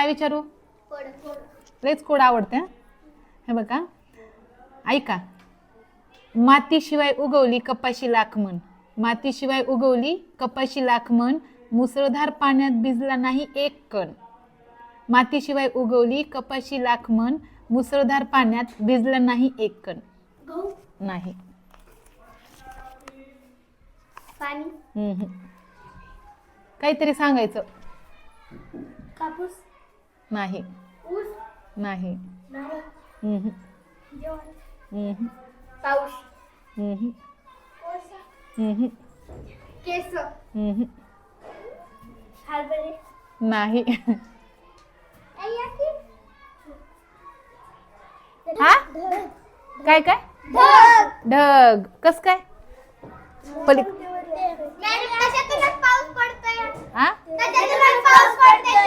काय विचारू? लयच कोड आवडते हं? बघा. ऐका. मातीशिवाय उगवली कपाशी लाख मन मातीशिवाय उगवली कपाशी लाख मन मुसळधार पाण्यात भिजला नाही एक कण. मातीशिवाय उगवली कपाशी लाख मन मुसळधार पाण्यात भिजला नाही एक कण. नाही. काहीतरी सांगायचं. कापूस. नाही. ऊस? नाही. नारळ. पाऊस. कोळसा. केस. हरभरे? नाही? हा? काय काय? ढग. कस काय? पली मॅडम, त्याच्यातूनच पाऊस पडतोय? हा? त्याच्यातूनच पाऊस पडतोय?